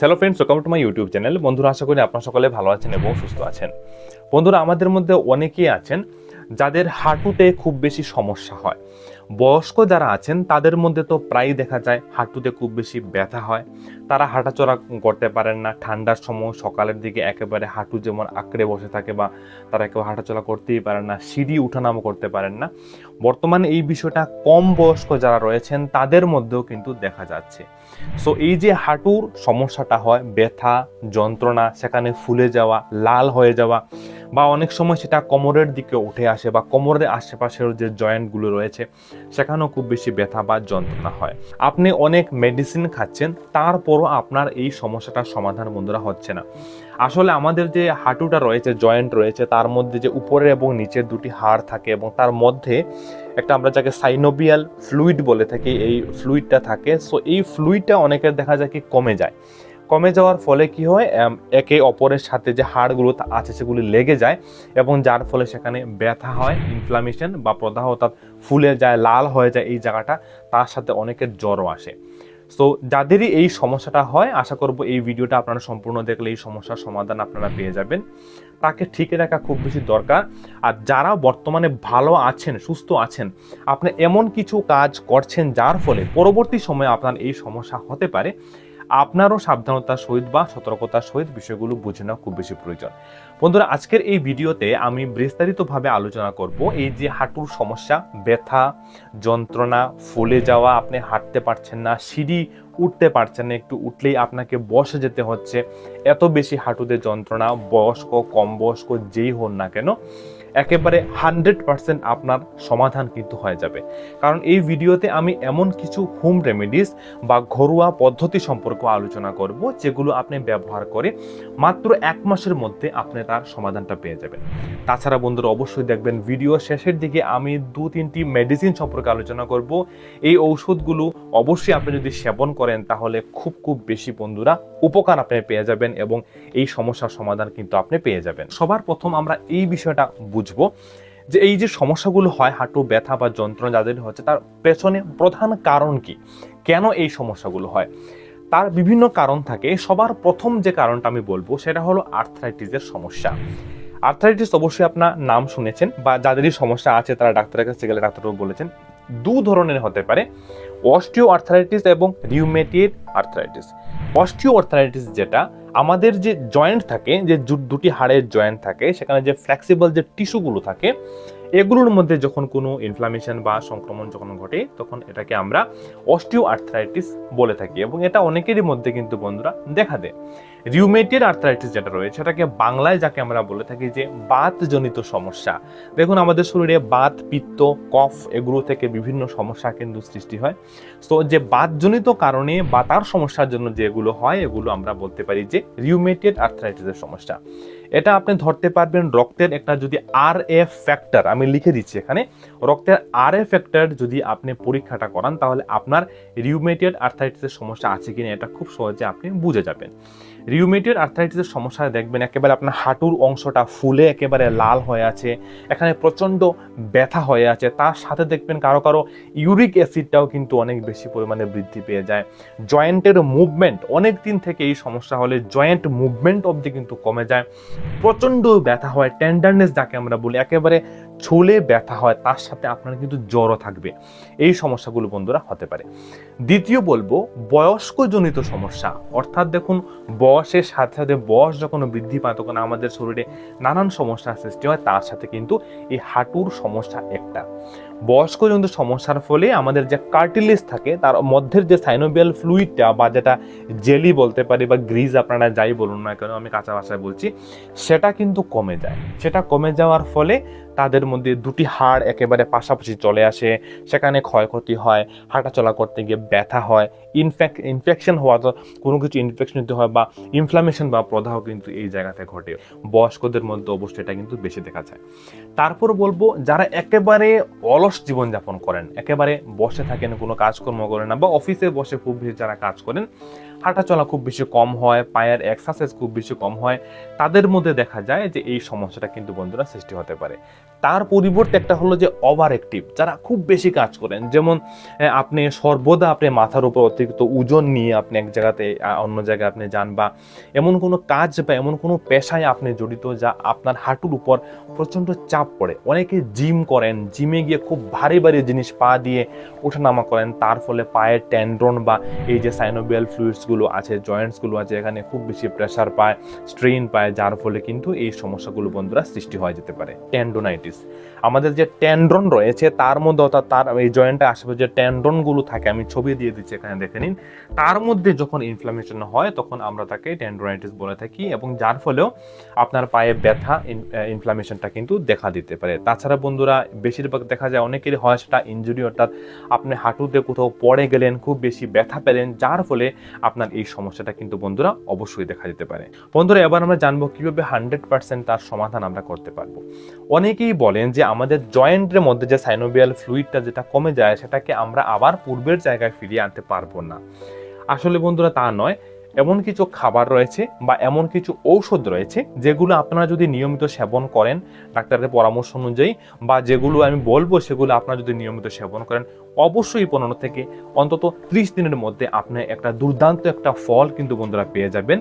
Hello friends welcome to my YouTube channel বন্ধুরা, আশা করি আপনারা সকলে ভালো আছেন এবং সুস্থ আছেন। বন্ধুরা, আমাদের মধ্যে অনেকেই আছেন যাদের হাঁটুতে খুব বেশি সমস্যা হয়। বয়স্ক যারা আছেন, তাদের মধ্যে তো প্রায়ই দেখা যায় হাঁটুতে খুব বেশি ব্যথা হয়। তারা হাঁটাচলা করতে পারেন না, ঠান্ডার সময় সকালের দিকে একেবারে হাঁটু যেমন আঁকড়ে বসে থাকে বা তারা কেউ হাঁটাচলা করতেই পারেন না, সিঁড়ি উঠানামো করতে পারেন না। বর্তমানে এই বিষয়টা কম বয়স্ক যারা রয়েছেন, তাদের মধ্যেও কিন্তু দেখা যাচ্ছে। সো এই যে হাঁটুর সমস্যাটা হয়, ব্যথা, যন্ত্রণা, সেখানে ফুলে যাওয়া, লাল হয়ে যাওয়া, বা অনেক সময় সেটা কোমরের দিকে উঠে আসে বা কোমরের আশেপাশের যে জয়েন্টগুলো রয়েছে, সেখানেও খুব বেশি ব্যথা বা যন্ত্রণা হয়। আপনি অনেক মেডিসিন খাচ্ছেন, তারপরও আপনার এই সমস্যাটার সমাধান বন্ধুরা হচ্ছে না। আসলে আমাদের যে হাঁটুটা রয়েছে জয়েন্ট রয়েছে, তার মধ্যে যে উপরের এবং নিচের দুটি হাড় থাকে এবং তার মধ্যে একটা আমরা যাকে সাইনোবিয়াল ফ্লুইড বলে থাকি, এই ফ্লুইডটা থাকে। সো এই ফ্লুইডটা অনেকের দেখা যায় কি কমে যায়। কমে যাওয়ার ফলে কি হয় একে অপরের সাথে যে হাড়গুলো আছে সেগুলি লেগে যায় এবং যার ফলে সেখানে ব্যথা হয় ইনফ্লামেশন বা প্রদাহ অর্থাৎ ফুলে যায়, লাল হয়ে যায় এই জায়গাটা, তার সাথে অনেকের জ্বরও আসে। সো যাদেরই এই সমস্যাটা হয়, আশা করব এই ভিডিওটা আপনারা সম্পূর্ণ দেখলে এই সমস্যার সমাধান আপনারা পেয়ে যাবেন। তাকে ঠিক রাখা খুব বেশি দরকার। আর যারা বর্তমানে ভালো আছেন, সুস্থ আছেন, আপনি এমন কিছু কাজ করছেন যার ফলে পরবর্তী সময়ে আপনার এই সমস্যা হতে পারে, আপনারও সাবধানতার সহিত বা সতর্কতার সহিত বিষয়গুলো বুঝে নেওয়া খুব বেশি প্রয়োজন। বন্ধুরা, আজকের এই ভিডিওতে আমি বিস্তারিতভাবে আলোচনা করব এই যে হাঁটুর সমস্যা, ব্যথা, যন্ত্রণা, ফুলে যাওয়া, আপনি হাঁটতে পারছেন না, সিঁড়ি উঠতে পারছেন না, একটু উঠলেই আপনাকে বসে যেতে হচ্ছে, এত বেশি হাঁটুতে যন্ত্রণা, বয়স্ক কম বয়স্ক যেই হন না কেন। একেবারে হান্ড্রেড পার্সেন্ট আপনার সমাধান কিন্তু হয়ে যাবে। কারণ এই ভিডিওতে আমি এমন কিছু হোম রেমেডিস বা ঘরোয়া পদ্ধতি সম্পর্কে আলোচনা করব, যেগুলো আপনি ব্যবহার করে মাত্র এক মাসের মধ্যে আপনি তার সমাধানটা পেয়ে যাবেন। তাছাড়া বন্ধুরা অবশ্যই দেখবেন, ভিডিও শেষের দিকে আমি দু তিনটি মেডিসিন সম্পর্কে আলোচনা করব। এই ঔষধগুলো অবশ্যই আপনি যদি সেবন করেন, তাহলে খুব খুব বেশি বন্ধুরা উপকার আপনি পেয়ে যাবেন এবং এই সমস্যার সমাধান কিন্তু আপনি পেয়ে যাবেন। সবার প্রথম আমরা এই বিষয়টা বুঝব যে এই যে সমস্যাগুলো হয়, হাঁটু ব্যথা বা যন্ত্রণা যাদের হচ্ছে, তার পেছনে প্রধান কারণ কি? কেন এই সমস্যাগুলো হয়? তার বিভিন্ন কারণ থাকে। সবার প্রথম যে কারণটা আমি বলব, সেটা হলো আর্থ্রাইটিসের সমস্যা। আর্থ্রাইটিস অবশ্যই আপনার নাম শুনেছেন বা যাদেরই সমস্যা আছে, তারা ডাক্তারের কাছে গেলে ডাক্তারবাবু বলেছেন দু ধরনের হতে পারে অস্টিও আর্থারাইটিস এবং রিউমেটিড আর্থারাইটিস অস্টিও আর্থারাইটিস যেটা, আমাদের যে জয়েন্ট থাকে, যে দুটি হাড়ের জয়েন্ট থাকে, সেখানে যে ফ্লেক্সিবল যে টিস্যুগুলো থাকে এগুলোর মধ্যে যখন কোনো ইনফ্লামেশন বা সংক্রমণ যখন ঘটে, তখন এটাকে আমরা অস্টিও আর্থ্রাইটিস বলে থাকি এবং এটা অনেকেরই মধ্যে কিন্তু বন্ধুরা দেখা দেয়। রিউমেটেড আর্থ্রাইটিস যেটা রয়েছে, সেটাকে বাংলায় যাকে আমরা বলে থাকি যে বাতজনিত সমস্যা। দেখুন, আমাদের শরীরে বাত, পিত্ত, কফ এগুলো থেকে বিভিন্ন সমস্যা কিন্তু সৃষ্টি হয়। তো যে বাতজনিত কারণে বা তার সমস্যার জন্য যেগুলো হয়, এগুলো আমরা বলতে পারি যে রিউমেটেড আর্থ্রাইটিসের সমস্যা। এটা আপনি ধরতে পারবেন রক্তের একটা যদি আর এফ ফ্যাক্টর আমি লিখে দিচ্ছি এখানে, রক্তের আর এফ ফ্যাক্টর যদি আপনি পরীক্ষাটা করান, তাহলে আপনার রিউমেটেড আর্থাইটিসের সমস্যা আছে কিনা এটা খুব সহজে আপনি বুঝে যাবেন। রিউমেটেড আর্থ্রাইটিসের সমস্যা দেখবেন, একেবারে আপনার হাঁটুর অংশটা ফুলে একেবারে লাল হয়ে আছে, এখানে প্রচণ্ড ব্যথা হয়ে আছে, তার সাথে দেখবেন কারও কারও ইউরিক অ্যাসিডটাও কিন্তু অনেক বেশি পরিমাণে বৃদ্ধি পেয়ে যায়। জয়েন্টের মুভমেন্ট অনেক দিন থেকে এই সমস্যা হলে জয়েন্ট মুভমেন্ট অবধি কিন্তু কমে যায়। প্রচণ্ড ব্যথা হয় টেন্ডারনেস যাকে আমরা বলি, একেবারে ছুলে ব্যথা হয়, তার সাথে আপনার কিন্তু জ্বরও থাকবে। এই সমস্যাগুলো বন্ধুরা হতে পারে। দ্বিতীয় বলব, বয়স্কজনিত সমস্যা। অর্থাৎ দেখুন, বয়সের সাথে সাথে বয়স যখন বৃদ্ধি পায়, তখন আমাদের শরীরে নানান সমস্যার সৃষ্টি হয়, তার সাথে কিন্তু এই হাঁটুর সমস্যা একটা। বয়স্কজনিত সমস্যার ফলে আমাদের যে কার্টিলেজ থাকে, তার মধ্যের যে সাইনোবিয়াল ফ্লুইডটা বা যেটা জেলি বলতে পারি বা গ্রিজ আপনারা যাই বলুন না কেন, আমি কাঁচা ভাষায় বলছি, সেটা কিন্তু কমে যায়। সেটা কমে যাওয়ার ফলে তাদের মধ্যে দুটি হাড় একেবারে পাশাপাশি চলে আসে, সেখানে ক্ষয়ক্ষতি হয়, হাঁটাচলা করতে গিয়ে ব্যথা হয় ইনফেক ইনফেকশন হওয়া তো কোনো কিছু ইনফেকশন হতে হয় বা ইনফ্লামেশন বা প্রদাহ কিন্তু এই জায়গাতে ঘটে। বয়স্কদের মধ্যে অবশ্যই এটা কিন্তু বেশি দেখা যায়। তারপর বলব, যারা একেবারে অলস জীবনযাপন করেন। একেবারে বসে থাকেন কোনো কাজকর্ম করেন না বা অফিসে বসে খুব বেশি যারা কাজ করেন। হাঁটা চলা খুব বেশি কম হয়, পায়ের এক্সারসাইজ খুব বেশি কম হয়। তাদের মধ্যে দেখা যায় যে এই সমস্যাটা কিন্তু বন্ধুরা সৃষ্টি হতে পারে। তার পরিবর্তে একটা হলো যে ওভার অ্যাক্টিভ যারা খুব বেশি কাজ করেন। যেমন আপনি সর্বদা আপনি মাথার উপর অতিরিক্ত ওজন নিয়ে আপনি এক জায়গাতে অন্য জায়গায় আপনি যান বা এমন কোনো কাজ বা এমন কোনো পেশায় আপনি জড়িত যা আপনার হাঁটুর উপর প্রচণ্ড চাপ পড়ে। অনেকে জিম করেন জিমে গিয়ে খুব ভারী ভারী জিনিস পা দিয়ে ওঠানামা করেন। তার ফলে পায়ের ট্যান্ড্রন বা এই যে সাইনোবিয়াল ফ্লুইডসগুলো আছে জয়েন্টসগুলো আছে, এখানে খুব বেশি প্রেশার পায় স্ট্রেন পায়, যার ফলে কিন্তু এই সমস্যাগুলো বন্ধুরা সৃষ্টি হয়ে যেতে পারে। ট্যান্ডোনাইটিস আমাদের যে ট্যান্ড্রন রয়েছে, তার মধ্যে অর্থাৎ তার এই জয়েন্টের আশেপাশে যে ট্যান্ড্রনগুলো থাকে, আমি ছবি দিয়ে দিচ্ছি এখানে, দেখে নিন। তার মধ্যে যখন ইনফ্লামেশন হয়, তখন আমরা তাকে ট্যান্ড্রোনাইটিস বলে থাকি এবং যার ফলেও আপনার পায়ে ব্যথা ইনফ্লামেশনটা কিন্তু দেখা দিতে পারে। তাছাড়া বন্ধুরা, বেশিরভাগ দেখা যায় অনেকেরই হয় সেটা ইঞ্জুরি অর্থাৎ আপনি হাঁটুতে কোথাও পড়ে গেলেন, খুব বেশি ব্যথা পেলেন, যার ফলে আপনার এই সমস্যাটা কিন্তু বন্ধুরা অবশ্যই দেখা যেতে পারে। বন্ধুরা, এবার আমরা জানব কীভাবে হান্ড্রেড পার্সেন্ট তার সমাধান আমরা করতে পারব। অনেকেই বলেন যে আমাদের জয়েন্টের মধ্যে যে সাইনোবিয়াল ফ্লুইডটা যেটা কমে যায়, সেটাকে আমরা আবার পূর্বের জায়গায় ফিরিয়ে আনতে পারব না। আসলে বন্ধুরা, তা নয়। এমন কিছু খাবার রয়েছে বা এমন কিছু ঔষধ রয়েছে, যেগুলো আপনারা যদি নিয়মিত সেবন করেন, ডাক্তারের পরামর্শ অনুযায়ী, বা যেগুলো আমি বলব সেগুলো আপনারা যদি নিয়মিত সেবন করেন অবশ্যই পনেরো থেকে অন্তত ত্রিশ দিনের মধ্যে আপনি একটা দুর্দান্ত একটা ফল কিন্তু বন্ধুরা পেয়ে যাবেন।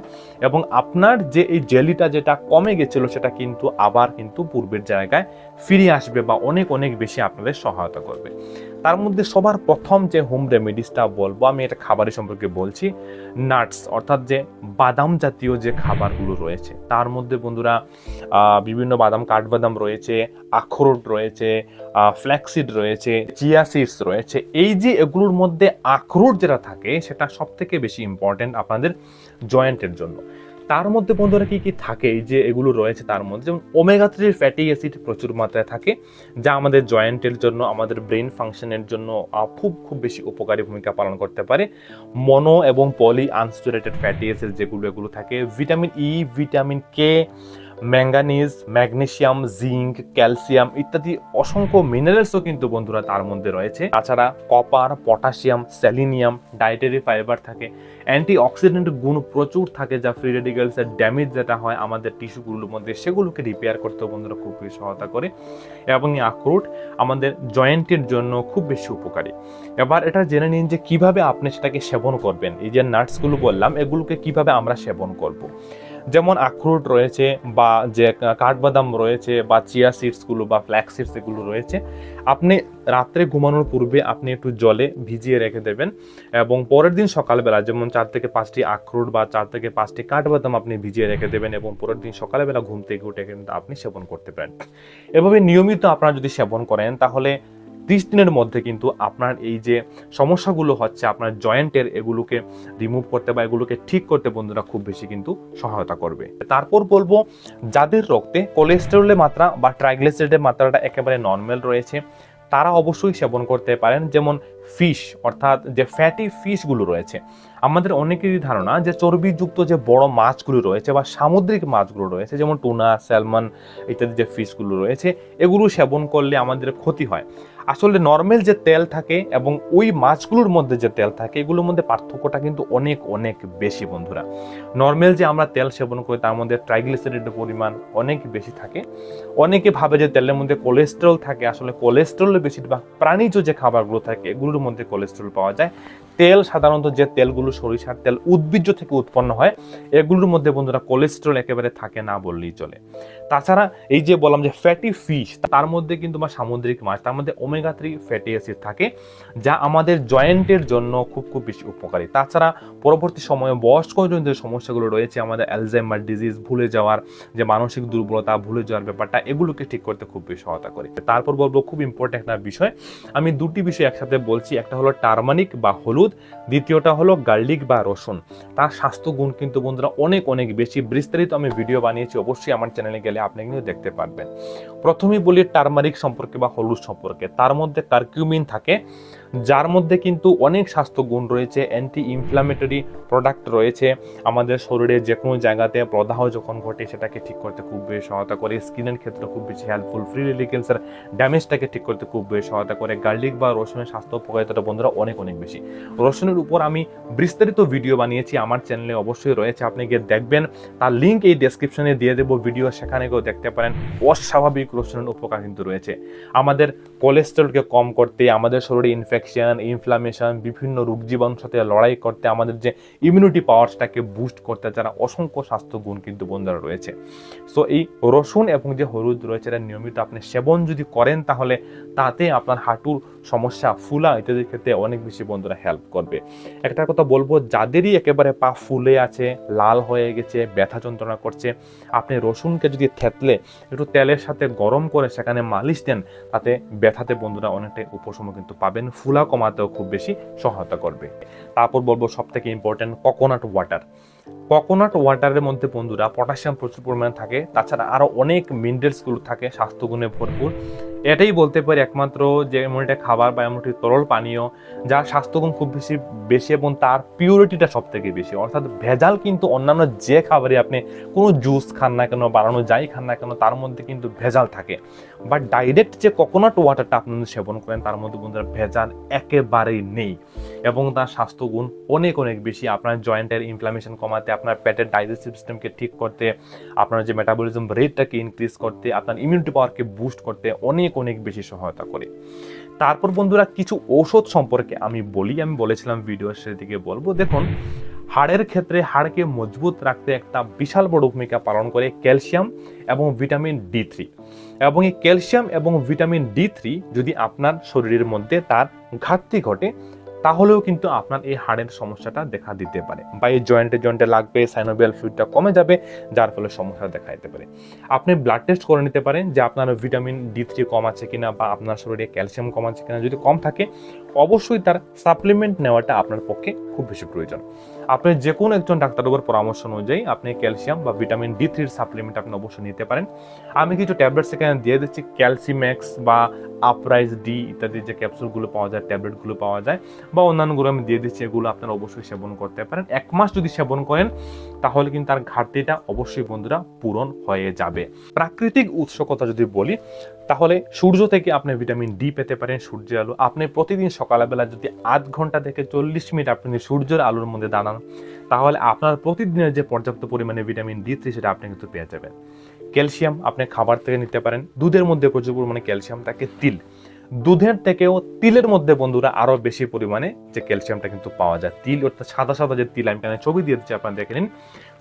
এবং আপনার যে এই জেলিটা যেটা কমে গেছিল, সেটা কিন্তু আবার কিন্তু পূর্বের জায়গায় ফিরে আসবে বা অনেক অনেক বেশি আপনাদের সহায়তা করবে। তার মধ্যে সবার প্রথম যে হোম রেমেডিসটা বলব, আমি এটা খাবারের সম্পর্কে বলছি নাটস অর্থাৎ যে বাদাম জাতীয় যে খাবারগুলো রয়েছে, তার মধ্যে বন্ধুরা বিভিন্ন বাদাম, কাঠবাদাম রয়েছে, আখরোট রয়েছে ফ্ল্যাক্সিড রয়েছে চিয়া সিডস রয়েছে এই যে এগুলোর মধ্যে আখরোট যেটা থাকে, সেটা সব থেকে বেশি ইম্পর্টেন্ট আপনাদের জয়েন্টের জন্য। তার মধ্যে বন্ধুরা কী কী থাকে? যে এগুলো রয়েছে তার মধ্যে, যেমন ওমেগা থ্রির ফ্যাটি অ্যাসিড প্রচুর মাত্রায় থাকে, যা আমাদের জয়েন্টের জন্য, আমাদের ব্রেন ফাংশনের জন্য খুব খুব বেশি উপকারী ভূমিকা পালন করতে পারে। মনো এবং পলি আনস্টুরেটেড ফ্যাটি অ্যাসিড যেগুলো, এগুলো থাকে vitamin E vitamin K manganese magnesium zinc, calcium ইত্যাদি অসংখ্য মিনারেলসও কিন্তু বন্ধুরা তার মধ্যে রয়েছে। তাছাড়া copper, potassium selenium dietary fibre থাকে অ্যান্টি অক্সিডেন্ট গুণ প্রচুর থাকে যা ফ্রি রেডিক্যালসের ড্যামেজ যেটা হয় আমাদের টিস্যুগুলোর মধ্যে, সেগুলোকে রিপেয়ার করতেও বন্ধুরা খুব বেশি সহায়তা করে এবং এই আখরোট আমাদের জয়েন্টের জন্য খুব বেশি উপকারী। এবার এটা জেনে নিন যে কীভাবে আপনি সেটাকে সেবন করবেন। এই যে নাটসগুলো বললাম, এগুলোকে কীভাবে আমরা সেবন করব। যেমন আখরোট রয়েছে বা যে কাঠবাদাম রয়েছে বা চিয়া সিডসগুলো বা ফ্ল্যাক্স সিডস এগুলো রয়েছে, আপনি রাত্রে ঘুমানোর পূর্বে আপনি একটু জলে ভিজিয়ে রেখে দেবেন এবং পরের দিন সকালবেলা যেমন চার থেকে পাঁচটি আখরোট বা চার থেকে পাঁচটি কাঠবাদাম আপনি ভিজিয়ে রেখে দেবেন এবং পরের দিন সকালবেলা ঘুম থেকে উঠে কিন্তু আপনি সেবন করতে পারেন। এভাবে নিয়মিত আপনারা যদি সেবন করেন তাহলে ত্রিশ দিনের মধ্যে কিন্তু আপনার এই যে সমস্যাগুলো হচ্ছে, আপনার জয়েন্টের এগুলোকে রিমুভ করতে বা এগুলোকে ঠিক করতে বন্ধুরা খুব বেশি কিন্তু সহায়তা করবে। তারপর বলব, যাদের রক্তে কোলেস্টেরলের মাত্রা বা ট্রাইগ্লিসারিডের মাত্রাটা একেবারে নর্মাল রয়েছে, তারা অবশ্যই সেবন করতে পারেন। যেমন ফিশ অর্থাৎ যে ফ্যাটি ফিশগুলো রয়েছে। আমাদের অনেকেরই ধারণা যে চর্বিযুক্ত যে বড় মাছগুলো রয়েছে বা সামুদ্রিক মাছগুলো রয়েছে, যেমন টুনা, স্যালমন ইত্যাদি যে ফিশগুলো রয়েছে, এগুলো সেবন করলে আমাদের ক্ষতি হয়। আসলে নর্মাল যে তেল থাকে এবং ওই মাছগুলোর মধ্যে যে তেল থাকে, এগুলোর মধ্যে পার্থক্যটা কিন্তু অনেক অনেক বেশি বন্ধুরা। নর্মাল যে আমরা তেল সেবন করি, তার মধ্যে ট্রাইগ্লিসারিডের পরিমাণ অনেক বেশি থাকে। অনেকে ভাবে যে তেলের মধ্যে কোলেস্ট্রল থাকে। আসলে কোলেস্ট্রলের বেশিরভাগ প্রাণীজ যে খাবারগুলো থাকে, এগুলোর মধ্যে কোলেস্ট্রল পাওয়া যায়। তেল সাধারণত যে তেলগুলো সরিষার তেল উদ্ভিজ্জ থেকে উৎপন্ন হয়, এগুলোর মধ্যে বন্ধুরা কোলেস্ট্রল একেবারে থাকে না বললেই চলে। তাছাড়া এই যে বললাম যে ফ্যাটি ফিশ তার মধ্যে কিন্তু বা সামুদ্রিক মাছ, তার মধ্যে ওমেগা থ্রি ফ্যাটি অ্যাসিড থাকে, যা আমাদের জয়েন্টের জন্য খুব খুব বেশি উপকারী। তাছাড়া পরবর্তী সময়ে বয়স্ক জন যে সমস্যাগুলো রয়েছে, আমাদের অ্যালজাইমার ডিজিজ ভুলে যাওয়ার যে মানসিক দুর্বলতা, ভুলে যাওয়ার ব্যাপারটা, এগুলোকে ঠিক করতে খুব বেশি সহায়তা করে। তারপর বলব খুব ইম্পর্টেন্ট একটা বিষয়, আমি দুটি বিষয় একসাথে বলছি, একটা হলো টার্মানিক বা হলুদ, দ্বিতীয়টা হলো গার্লিক বা রসুন। তার স্বাস্থ্য গুণ কিন্তু বন্ধুরা অনেক অনেক বেশি। বিস্তারিত আমি ভিডিও বানিয়েছি, অবশ্যই আমার চ্যানেলে গেলে আপনি কিন্তু দেখতে পারবেন। প্রথমেই বলি টার্মারিক সম্পর্কে বা হলুদ সম্পর্কে। তার মধ্যে কার্কিউমিন থাকে। যার মধ্যে কিন্তু অনেক স্বাস্থ্য গুণ রয়েছে অ্যান্টি ইনফ্লামেটরি প্রোডাক্ট রয়েছে। আমাদের শরীরে যে কোনো জায়গাতে প্রদাহ যখন ঘটে, সেটাকে ঠিক করতে খুব বেশি সহায়তা করে। স্কিনের ক্ষেত্রে খুব বেশি হেল্পফুল ফ্রি রেডিকেলসের ড্যামেজটাকে ঠিক করতে খুব বেশি সহায়তা করে। গার্লিক বা রসুনের স্বাস্থ্য উপকারিতাটা বন্ধুরা অনেক অনেক বেশি। রসুনের উপর আমি বিস্তারিত ভিডিও বানিয়েছি, আমার চ্যানেলে অবশ্যই রয়েছে, আপনি গিয়ে দেখবেন। তার লিঙ্ক এই ডেসক্রিপশনে দিয়ে দেবো ভিডিও সেখানে গিয়েও দেখতে পারেন। অস্বাভাবিক রসুনের উপকার কিন্তু রয়েছে। আমাদের কোলেস্টেরলকে কম করতে, আমাদের শরীরে ইনফেকশন ইনফ্লামেশন বিভিন্ন রোগ জীবাণুর সাথে লড়াই করতে আমাদের যে ইমিউনিটি পাওয়ারটাকে বুস্ট করতে যারা অসংখ্য স্বাস্থ্য গুণ কিন্তু বন্ধুরা রয়েছে। সো এই রসুন এবং যে হলুদ রয়েছে, এটা নিয়মিত আপনি সেবন যদি করেন তাহলে তাতে আপনার হাঁটুর সমস্যা, ফুলা ইত্যাদির ক্ষেত্রে অনেক বেশি বন্ধুরা হেল্প করবে। একটা কথা বলব, যাদেরই একেবারে পা ফুলে আছে, লাল হয়ে গেছে, ব্যথা যন্ত্রণা করছে, আপনি রসুনকে যদি থেতলে, একটু তেলের সাথে গরম করে সেখানে মালিশ দেন, তাতে ব্যথাতে বন্ধুরা অনেকটাই উপশম কিন্তু পাবেন। ফুলা কমাতেও খুব বেশি সহায়তা করবে। তারপর বলব সব থেকে ইম্পর্টেন্ট কোকোনাট ওয়াটার কোকোনাট ওয়াটারের মধ্যে বন্ধুরা পটাশিয়াম প্রচুর পরিমাণে থাকে। তাছাড়া আরও অনেক মিনারেলসগুলো থাকে, স্বাস্থ্যগুণে ভরপুর। এটাই বলতে পারি একমাত্র যে এমন একটা খাবার বা এমন একটি তরল পানীয়, যার স্বাস্থ্যগুণ খুব বেশি বেশি এবং তার পিউরিটিটা সব থেকে বেশি। অর্থাৎ ভেজাল কিন্তু অন্যান্য যে খাবারে আপনি কোনো জুস খান না কেন, বানানো যাই খান না কেন, তার মধ্যে কিন্তু ভেজাল থাকে। বাট ডাইরেক্ট যে কোকোনাট ওয়াটারটা আপনি সেবন করেন, তার মধ্যে বন্ধুরা ভেজাল একেবারেই নেই। এবং তার স্বাস্থ্যগুণ অনেক অনেক বেশি। আপনার জয়েন্টের ইনফ্লামেশন কমাতে আপনার পেটের ডাইজেস্টিভ সিস্টেমকে ঠিক করতে, আপনার যে মেটাবলিজম রেটটাকে ইনক্রিজ করতে, আপনার ইমিউনিটি পাওয়ারকে বুস্ট করতে অনেক অনেক বেশি সহায়তা করে। তারপর বন্ধুরা, কিছু ঔষধ সম্পর্কে আমি বলি, আমি বলেছিলাম ভিডিওর সেদিকে বলব। দেখুন, হাড়ের ক্ষেত্রে হাড়কে মজবুত রাখতে একটা বিশাল বড় ভূমিকা পালন করে ক্যালসিয়াম এবং ভিটামিন ডি থ্রি এবং এই ক্যালসিয়াম এবং ভিটামিন ডি থ্রি যদি আপনার শরীরের মধ্যে তার ঘাটতি ঘটে তাহলেও কিন্তু আপনার এই হাড়ের সমস্যাটা দেখা দিতে পারে বা এই জয়েন্টে জয়েন্টে লাগবে সাইনোবিয়াল ফ্লুইডটা কমে যাবে, যার ফলে সমস্যা দেখা দিতে পারে। আপনি ব্লাড টেস্ট করে নিতে পারেন যে আপনার ভিটামিন ডি থ্রি কম আছে কিনা বা আপনার শরীরে ক্যালসিয়াম কম আছে কিনা যদি কম থাকে, অবশ্যই তার সাপ্লিমেন্ট নেওয়াটা আপনার পক্ষে খুব বেশি প্রয়োজন। আপনি যে কোনো একজন ডাক্তারবাবুর পরামর্শ অনুযায়ী আপনি ক্যালসিয়াম বা ভিটামিন ডি থ্রির সাপ্লিমেন্ট আপনি অবশ্যই নিতে পারেন। আমি কিছু ট্যাবলেট সেখানে দিয়ে দিচ্ছি, ক্যালসিম্যাক্স বা আপরাইজ ডি ইত্যাদি যে ক্যাপসুলগুলো পাওয়া যায়, ট্যাবলেটগুলো পাওয়া যায়, বা অন্যান্যগুলো আমি দিয়ে দিচ্ছি, এগুলো আপনারা অবশ্যই সেবন করতে পারেন। এক মাস যদি সেবন করেন তাহলে কিন্তু তার ঘাটতিটা অবশ্যই বন্ধুরা পূরণ হয়ে যাবে। প্রাকৃতিক উৎস কথা যদি বলি, তাহলে সূর্য থেকে আপনি ভিটামিন ডি পেতে পারেন সূর্যের আলো। আপনি প্রতিদিন সকালবেলা যদি আধ ঘণ্টা থেকে চল্লিশ মিনিট আপনি সূর্যের আলোর মধ্যে দাঁড়ান, তাহলে আপনার প্রতিদিনের যে পর্যাপ্ত পরিমাণে ভিটামিন ডি থ্রি সেটা আপনি কিন্তু পেয়ে যাবেন। ক্যালসিয়াম আপনি খাবার থেকে নিতে পারেন। দুধের মধ্যে প্রচুর পরিমাণে ক্যালসিয়াম থাকে, তিল। দুধের থেকেও তিলের মধ্যে বন্ধুরা আরও বেশি পরিমাণে যে ক্যালসিয়ামটা কিন্তু পাওয়া যায়। তিল অর্থাৎ সাদা সাদা যে তিল, আমি ছবি দিয়ে দিচ্ছি, আপনারা দেখে নিন।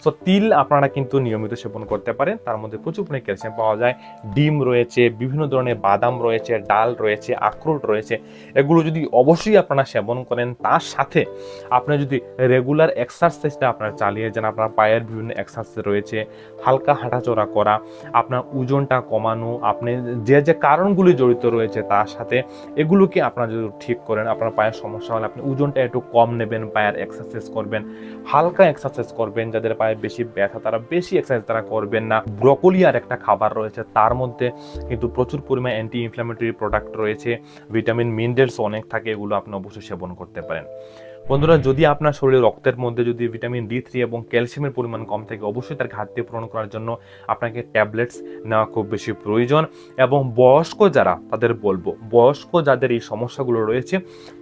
সো তিল আপনারা কিন্তু নিয়মিত সেবন করতে পারেন। তার মধ্যে প্রচুর পরিমাণে ক্যালসিয়াম পাওয়া যায়। ডিম রয়েছে, বিভিন্ন ধরনের বাদাম রয়েছে, ডাল রয়েছে, আখরোট রয়েছে। এগুলো যদি অবশ্যই আপনারা সেবন করেন, তার সাথে আপনি যদি রেগুলার এক্সারসাইজটা আপনারা চালিয়ে যান, আপনার পায়ের বিভিন্ন এক্সারসাইজ রয়েছে, হালকা হাঁটাচলা করা, আপনার ওজনটা কমানো, আপনি যে যে কারণগুলি জড়িত রয়েছে তার সাথে এগুলোকে আপনারা যদি ঠিক করেন, আপনার পায়ের সমস্যা হলে আপনি ওজনটা একটু কম নেবেন, পায়ের এক্সারসাইজ করবেন, হালকা এক্সারসাইজ করবেন, যাদের পায়ে বেশি ব্যথা তারা, বেশি এক্সারসাইজ তারা করবেন না। ব্রকলি আর একটা খাবার রয়েছে, তার মধ্যে কিন্তু প্রচুর পরিমাণে অ্যান্টি ইনফ্লামেটরি প্রোডাক্ট রয়েছে। ভিটামিন মিনারেলস অনেক থাকে, এগুলো আপনি অবশ্যই সেবন করতে পারেন। বন্ধুরা, যদি আপনার শরীরে রক্তের মধ্যে যদি ভিটামিন ডি থ্রি এবং ক্যালসিয়ামের পরিমাণ কম থাকে, অবশ্যই তার ঘাটতি পূরণ করার জন্য আপনাকে ট্যাবলেটস নেওয়া খুব বেশি প্রয়োজন। এবং বয়স্ক যারা, তাদের বলব, বয়স্ক যাদের এই সমস্যাগুলো রয়েছে,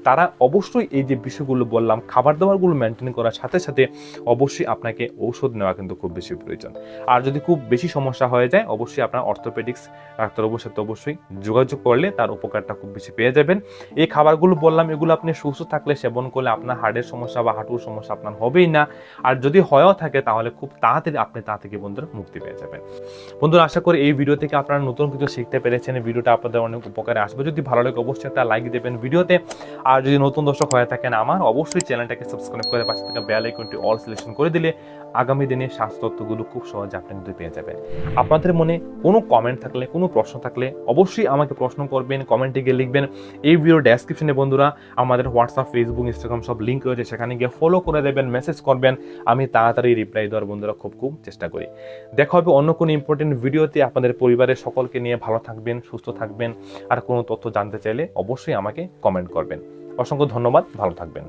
তারা অবশ্যই এই যে বিষয়গুলো বললাম, খাবার দাবারগুলো মেনটেন করার সাথে সাথে অবশ্যই আপনাকে ঔষধ নেওয়া কিন্তু খুব বেশি প্রয়োজন। আর যদি খুব বেশি সমস্যা হয়ে যায়, অবশ্যই আপনার অর্থোপেডিক্স ডাক্তারবাবুর সাথে অবশ্যই যোগাযোগ করলে তার উপকারটা খুব বেশি পেয়ে যাবেন। এই খাবারগুলো বললাম, এগুলো আপনি সুস্থ থাকলে সেবন করলে আপনার হাড়ের সমস্যা বা হাঁটুর সমস্যা আপনার হবেই না। আর যদি হয়েও থাকে তাহলে খুব তাড়াতাড়ি আপনি তা থেকে বন্ধুরা মুক্তি পেয়ে যাবেন। বন্ধুরা, আশা করি এই ভিডিও থেকে আপনারা নতুন কিছু শিখতে পেরেছেন। ভিডিওটা আপনাদের অনেক উপকারে আসবে। যদি ভালো লাগে অবশ্যই একটা লাইক দেবেন ভিডিওতে আর যদি নতুন দর্শক হয়ে থাকেন আমার, অবশ্যই চ্যানেলটাকে সাবস্ক্রাইব করে পাশে থাকা বেল আইকনটি অল সিলেকশন করে দিলে আগামী দিনে স্বাস্থ্য তথ্যগুলো খুব সহজে আপনি কিন্তু পেয়ে যাবেন। আপনাদের মনে কোনো কমেন্ট থাকলে, কোনো প্রশ্ন থাকলে অবশ্যই আমাকে প্রশ্ন করবেন কমেন্টে গিয়ে লিখবেন। এই ভিডিও ডেসক্রিপশনে বন্ধুরা, আমাদের হোয়াটসঅ্যাপ ফেসবুক ইনস্টাগ্রাম সব লিঙ্ক রয়েছে, সেখানে গিয়ে ফলো করে দেবেন মেসেজ করবেন। আমি তাড়াতাড়ি রিপ্লাই দেওয়ার বন্ধুরা খুব খুব চেষ্টা করি। দেখা হবে অন্য কোনো ইম্পর্টেন্ট ভিডিওতে আপনাদের পরিবারের সকলকে নিয়ে ভালো থাকবেন, সুস্থ থাকবেন। আর কোনো তথ্য জানতে চাইলে অবশ্যই আমাকে কমেন্ট করবেন। অসংখ্য ধন্যবাদ, ভালো থাকবেন।